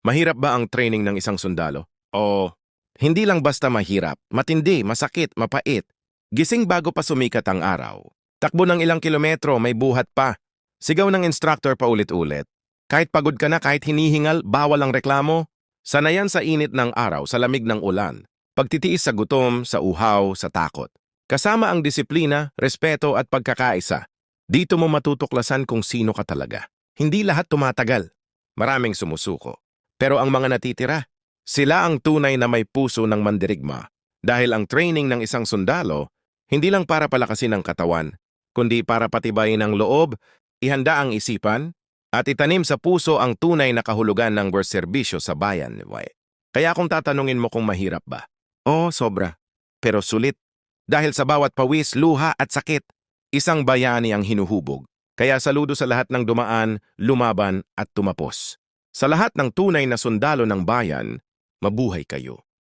Mahirap ba ang training ng isang sundalo? O hindi lang basta mahirap, matindi, masakit, mapait. Gising bago pa sumikat ang araw. Takbo ng ilang kilometro, may buhat pa. Sigaw ng instructor pa ulit-ulit. Kahit pagod ka na, kahit hinihingal, bawal ang reklamo. Sanayan sa init ng araw, sa lamig ng ulan. Pagtitiis sa gutom, sa uhaw, sa takot. Kasama ang disiplina, respeto at pagkakaisa. Dito mo matutuklasan kung sino ka talaga. Hindi lahat tumatagal. Maraming sumusuko. Pero ang mga natitira, sila ang tunay na may puso ng mandirigma. Dahil ang training ng isang sundalo, hindi lang para palakasin ang katawan, kundi para patibayin ang loob, ihanda ang isipan, at itanim sa puso ang tunay na kahulugan ng serbisyo sa bayan. Kaya kung tatanungin mo kung mahirap ba, oo, sobra. Pero sulit. Dahil sa bawat pawis, luha at sakit, isang bayani ang hinuhubog. Kaya saludo sa lahat ng dumaan, lumaban at tumapos. Sa lahat ng tunay na sundalo ng bayan, mabuhay kayo.